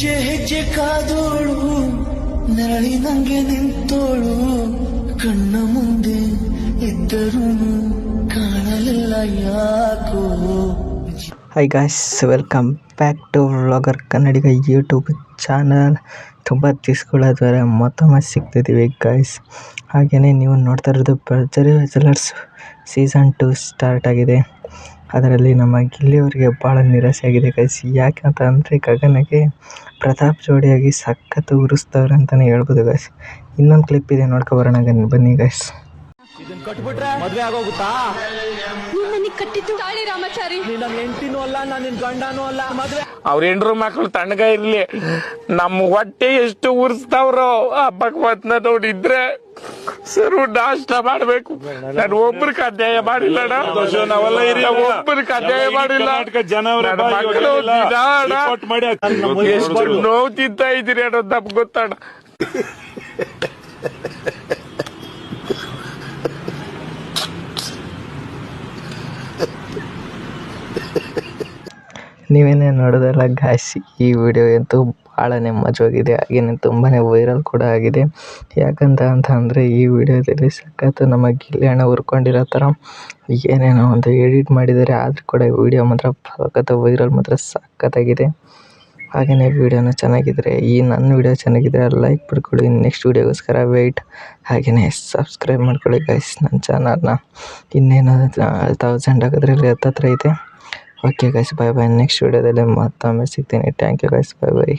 ಹೆಜ್ಜೆ ಹೆಜ್ಜೆ ಕಾದೋಳು ನೆರಳಿನಂಗೆ ನಿಂತೋಳು. ಕಣ್ಣ ಮುಂದೆ ಇದ್ದರೂ ಕಾಣಲಿಲ್ಲ ಯಾಕೋ. Hi guys welcome back to vlogger Kannadiga YouTube channel ತುಂಬ ದಿವ್ಸಗಳಾದ್ಮೇಲೆ ಮತ್ತೊಮ್ಮೆ ಸಿಗ್ತಿದ್ದೀವಿ ಗಾಯ್ಸ್ ಹಾಗೆಯೇ ನೀವು ನೋಡ್ತಾ ಇರೋದು ಭರ್ಜರಿ ವೆಸಲರ್ಸ್ ಸೀಸನ್ ಟು ಸ್ಟಾರ್ಟ್ ಆಗಿದೆ. ಅದರಲ್ಲಿ ನಮ್ಮ ಗಿಲ್ಲಿಯವರಿಗೆ ಭಾಳ ನಿರಾಸೆ ಆಗಿದೆ ಗೈಸ್ ಯಾಕೆ ಅಂತ ಅಂದರೆ ಗಗನಗೆ ಪ್ರತಾಪ್ ಜೋಡಿಯಾಗಿ ಸಖತ್ತು ಉರಿಸ್ತವ್ರೆ ಅಂತಲೇ ಹೇಳ್ಬೋದು ಗೈಸ್ ಇನ್ನೊಂದು ಕ್ಲಿಪ್ ಇದೆ ನೋಡ್ಕೊಬರೋಣ ಬನ್ನಿ ಗೈಸ್ ಕಟ್ಬಿಟ್ರೆ ಮದ್ವೆ ಆಗೋಗುತ್ತಾ? ನೀನ್ ನನಗ್ ಕಟ್ಟಿದ್ದು ತಾಳಿ ರಾಮಾಚಾರಿ. ನೀನ್ ನನ್ನ ಹೆಂಡತಿನೂ ಅಲ್ಲ ನಾನ್ ನಿನ್ ಗಂಡನೂ ಅಲ್ಲ ಮದ್ವೆ ಅವ್ರ ಹೆಂಡ್ರು ಮಕ್ಳು ತಣ್ಣಗ ಇರ್ಲಿ. ನಮ್ಮ ಹೊಟ್ಟೆ ಎಷ್ಟು ಉರ್ಸ್ತಾವ್ರೋ ಆ ಮತ್ನ ನೋಡಿದ್ರೆ ಸರು ನಾಷ್ಟ ಮಾಡ್ಬೇಕು. ನಾನು ಒಬ್ರಿಗೆ ಅಧ್ಯಾಯ ಮಾಡಿಲ್ಲ ನಾವೆಲ್ಲ ಹಿರಿಯ ಒಬ್ರಿಗೆ ಅಧ್ಯಾಯ ಮಾಡಿಲ್ಲ. ಮಕ್ಕಳು ಎಷ್ಟು. ನೋವು ತಿಂತ ಇದ್ದೀರಿ ಅನ್ನೋದು ನಮ್ಗೆ ಗೊತ್ತಣ್ಣ. ನೀವೇನೇ ನೋಡೋದಲ್ಲ ಗಾಯ್ಸ್, ಈ ವಿಡಿಯೋ ಅಂತೂ ಭಾಳನೇ ಮಜವಾಗಿದೆ ಹಾಗೆಯೇ ತುಂಬಾ ವೈರಲ್ ಕೂಡ ಆಗಿದೆ. ಯಾಕಂತ ಅಂತ ಅಂದರೆ, ಈ ವಿಡಿಯೋದಲ್ಲಿ ಸಖತ್ತು ನಮ್ಮ ಗಿಲ್ಲಿ ಹುರ್ಕೊಂಡಿರೋ ಥರ ಏನೇನೋ ಒಂದು ಎಡಿಟ್ ಮಾಡಿದ್ದಾರೆ. ಆದರೂ ಕೂಡ ವಿಡಿಯೋ ಮಾತ್ರ ಸಖತ್ತು ವೈರಲ್ ಮಾತ್ರ ಸಖತ್ತಾಗಿದೆ. ಹಾಗೆಯೇ ವಿಡಿಯೋನ ಚೆನ್ನಾಗಿದ್ರೆ, ಈ ನನ್ನ ವಿಡಿಯೋ ಚೆನ್ನಾಗಿದ್ರೆ ಲೈಕ್ ಮಾಡ್ಕೊಳ್ಳಿ. ನೆಕ್ಸ್ಟ್ ವಿಡಿಯೋಗೋಸ್ಕರ ವೆಯ್ಟ್ ಹಾಗೆಯೇ ಸಬ್ಸ್ಕ್ರೈಬ್ ಮಾಡ್ಕೊಳ್ಳಿ ಗೈಸ್ ನನ್ನ ಚಾನಲ್ನ ಇನ್ನೇನು ತೌಸಂಡ್ ಆಗೋದ್ರಲ್ಲಿ ಹತ್ತತ್ರ ಐತೆ. okay guys bye bye next ವಿಡಿಯೋದಲ್ಲಿ ಮತ್ತೊಮ್ಮೆ ಸಿಗ್ತೀನಿ thank you guys bye bye